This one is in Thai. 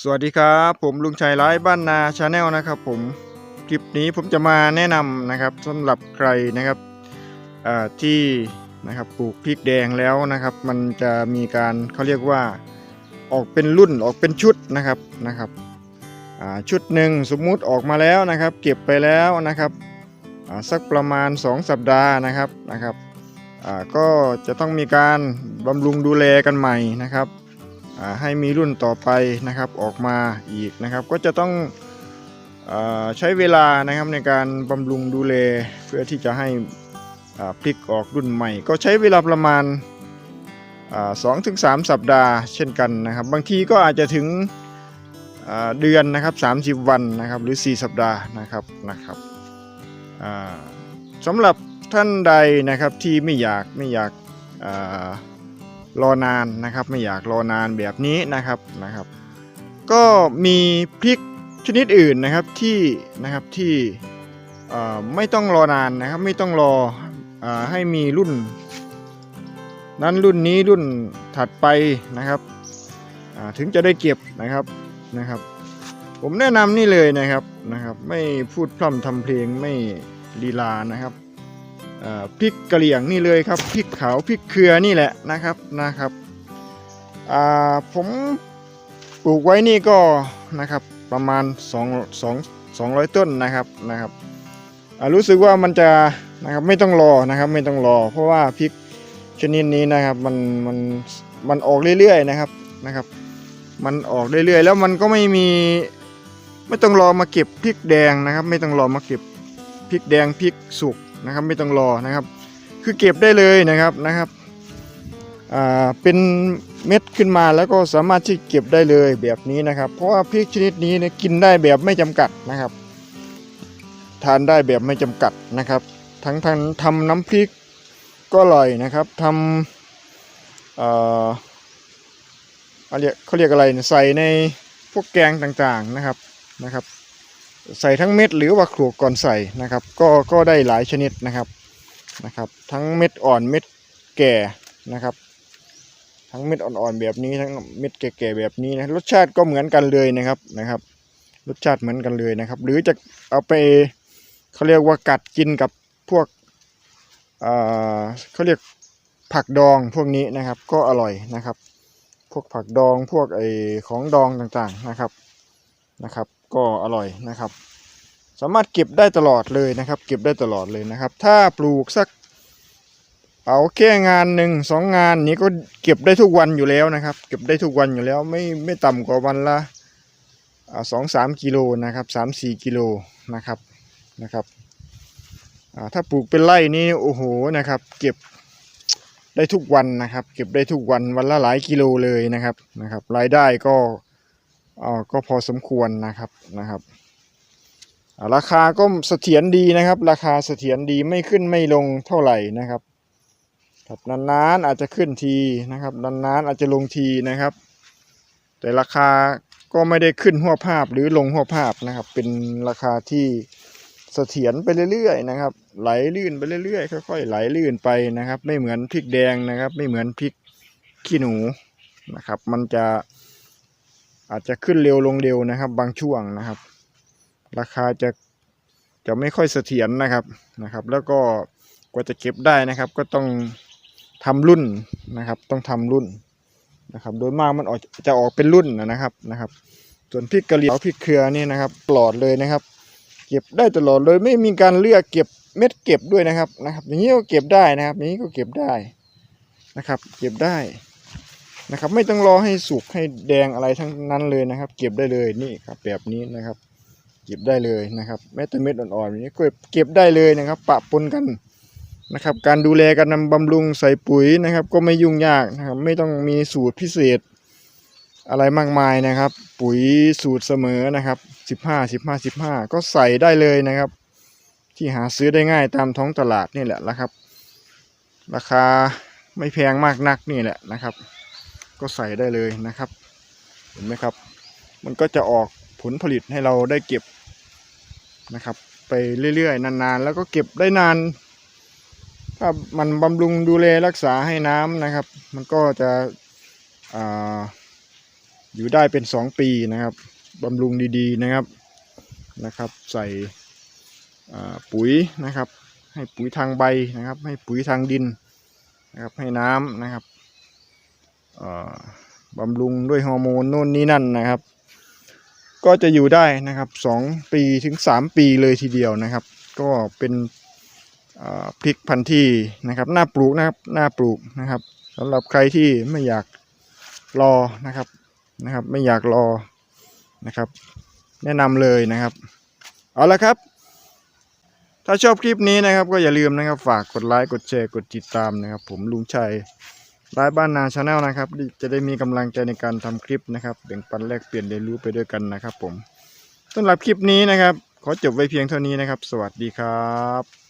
สวัสดีครับ ผมลุงชัยไร้บ้านนาชาแนลนะครับผมคลิปนี้ผมจะมาแนะนำนะครับสำหรับใครนะครับที่นะครับปลูกพริกแดงแล้วนะครับ มันจะมีการเขาเรียกว่าออกเป็นรุ่นออกเป็นชุดนะครับนะครับชุดหนึ่งสมมุติออกมาแล้วนะครับ เก็บไปแล้วนะครับสักประมาณ 2 สัปดาห์นะครับนะครับก็จะต้องมีการบำรุงดูแลกันใหม่นะครับ ให้มีรุ่นต่อไปนะครับออกมาอีกนะครับ ก็จะต้องอใช้เวลานะครับในการบำรุงดูแลเพื่อที่จะให้พลิกออกรุ่นใหม่ ก็ใช้เวลาประมาณสองถึงสามสัปดาห์เช่นกันนะครับ บางทีก็อาจจะถึงเดือนนะครับ30 วันนะครับหรือ 4 สัปดาห์นะครับนะครับสำหรับท่านใดนะครับที่ไม่อยากไม่อยากา รอนานนะครับไม่อยากรอนานแบบนี้นะครับนะครับ ก็มีพริกชนิดอื่นนะครับที่นะครับที่ไม่ต้องรอนานนะครับไม่ต้องรออให้มีรุ่น นั้นรุ่นนี้รุ่นถัดไปนะครับถึงจะได้เก็บนะครับนะครับ ผมแนะนำนี่เลยนะครับนะครับ ไม่พูดพร่ำทำเพลงไม่ลีลานะครับ พริกกะเหรี่ยงนี่เลยครับพริกขาวพริกเครือนี่แหละนะครับนะครับผมปลูกไว้นี่ก็นะครับประมาณ2 2 200 ต้นนะครับนะครับรู้สึกว่ามันจะนะครับไม่ต้องรอนะครับไม่ต้องรอ เพราะว่าพริกชนิดนี้นะครับมันมันมันออกเรื่อยๆนะครับนะครับ มันออกเรื่อยๆ แล้วมันก็ไม่มีไม่ต้องรอมาเก็บพริกแดงนะครับ ไม่ต้องรอมาเก็บพริกแดงพริกสุก นะครับ ไม่ต้องรอนะครับ คือเก็บได้เลยนะครับนะครับเป็นเม็ดขึ้นมาแล้วก็สามารถที่เก็บได้เลยแบบนี้นะครับ เพราะว่าพริกชนิดนี้เนี่ยกินได้แบบไม่จำกัดนะครับ ทานได้แบบไม่จำกัดนะครับ ทั้งทางทำน้ำพริกก็อร่อยนะครับทำเอ่อเขาเรียกเขาเรียกอะไรใส่ในพวกแกงต่างๆนะครับนะครับ ใส่ทั้งเม็ดหรือว่าขลวกก่อนใส่นะครับ ก็ก็ได้หลายชนิดนะครับนะครับ ทั้งเม็ดอ่อนเม็ดแก่นะครับ ทั้งเม็ดอ่อนๆแบบนี้ทั้งเม็ดแก่ๆแบบนี้นะรสชาติก็เหมือนกันเลยนะครับนะครับ รสชาติเหมือนกันเลยนะครับ หรือจะเอาไปเขาเรียกว่ากัดกินกับพวกเอ่อเขาเรียกผักดองพวกนี้นะครับ ก็อร่อยนะครับ พวกผักดองพวกไอของดองต่างๆนะครับนะครับ ก็อร่อยนะครับ สามารถเก็บได้ตลอดเลยนะครับ เก็บได้ตลอดเลยนะครับ ถ้าปลูกสัก เอาแค่งานหนึ่งสองงานนี้ก็เก็บได้ทุกวันอยู่แล้วนะครับ เก็บได้ทุกวันอยู่แล้วไม่ไม่ต่ำกว่าวันละสองสามกิโลนะครับสามสี่กิโลนะครับนะครับถ้าปลูกเป็นไร่นี่โอ้โหนะครับ เก็บได้ทุกวันนะครับ เก็บได้ทุกวันวันละหลายกิโลเลยนะครับนะครับ รายได้ก็ อ๋อก็พอสมควรนะครับนะครับ ราคาก็เสถียรดีนะครับ ราคาเสถียรดีไม่ขึ้นไม่ลงเท่าไหร่นะครับ ครับนานๆอาจจะขึ้นทีนะครับนานๆอาจจะลงทีนะครับ แต่ราคาก็ไม่ได้ขึ้นหัวภาพหรือลงหัวภาพนะครับ เป็นราคาที่เสถียรไปเรื่อยๆนะครับ ไหลลื่นไปเรื่อยๆค่อยๆไหลลื่นไปนะครับ ไม่เหมือนพริกแดงนะครับ ไม่เหมือนพริกขี้หนูนะครับ มันจะ อาจจะขึ้นเร็วลงเร็วนะครับ บางช่วงนะครับ ราคาจะจะไม่ค่อยเสถียรนะครับนะครับ แล้วก็กว่าจะเก็บได้นะครับ ก็ต้องทำรุ่นนะครับ ต้องทำรุ่นนะครับ โดยมากมันออกจะออกเป็นรุ่นนะครับนะครับ ส่วนพริกกะเหรี่ยงพริกเครือนี่นะครับตลอดเลยนะครับ เก็บได้ตลอดเลยไม่มีการเลือกเก็บเม็ดเก็บด้วยนะครับนะครับ อย่างนี้ก็เก็บได้นะครับ อย่างนี้ก็เก็บได้นะครับ เก็บได้ นะครับ ไม่ต้องรอให้สุกให้แดงอะไรทั้งนั้นเลยนะครับ เก็บได้เลยนี่ครับแบบนี้นะครับ เก็บได้เลยนะครับแม้แต่เม็ดอ่อนๆนี้ก็เก็บได้เลยนะครับ ปะปนกันนะครับ การดูแลการนำบำรุงใส่ปุ๋ยนะครับ ก็ไม่ยุ่งยากนะครับ ไม่ต้องมีสูตรพิเศษอะไรมากมายนะครับ ปุ๋ยสูตรเสมอนะครับสิบห้าสิบห้าสิบห้าก็ใส่ได้เลยนะครับ ที่หาซื้อได้ง่ายตามท้องตลาดนี่แหละนะครับ ราคาไม่แพงมากนักนี่แหละนะครับ ก็ใส่ได้เลยนะครับ เห็นไหมครับ มันก็จะออกผลผลิตให้เราได้เก็บนะครับ ไปเรื่อยๆ นานๆ แล้วก็เก็บได้นาน ถ้ามันบำรุงดูแลรักษาให้น้ำนะครับ มันก็จะออยู่ได้เป็นสองปีนะครับบำรุงดีๆนะครับนะครับ ใส่ปุ๋ยนะครับ ให้ปุ๋ยทางใบนะครับ ให้ปุ๋ยทางดินนะครับให้น้ำนะครับ บำรุงด้วยฮอร์โมนโน่นนี่นั่นนะครับ ก็จะอยู่ได้นะครับสองปีถึงสามปีเลยทีเดียวนะครับ ก็เป็นพริกพันธุ์ที่นะครับน่าปลูกนะครับน่าปลูกนะครับสำหรับใครที่ไม่อยากรอนะครับนะครับ ไม่อยากรอนะครับ แนะนำเลยนะครับ เอาละครับถ้าชอบคลิปนี้นะครับก็อย่าลืมนะครับ ฝากกดไลค์กดแชร์กดติดตามนะครับ ผมลุงชัย ร้ายบ้านนาชาแนลนะครับ จะได้มีกำลังใจในการทำคลิปนะครับแบ่งปันแลกเปลี่ยนเรียนรู้ไปด้วยกันนะครับ ผมสำหรับคลิปนี้นะครับ ขอจบไว้เพียงเท่านี้นะครับ สวัสดีครับ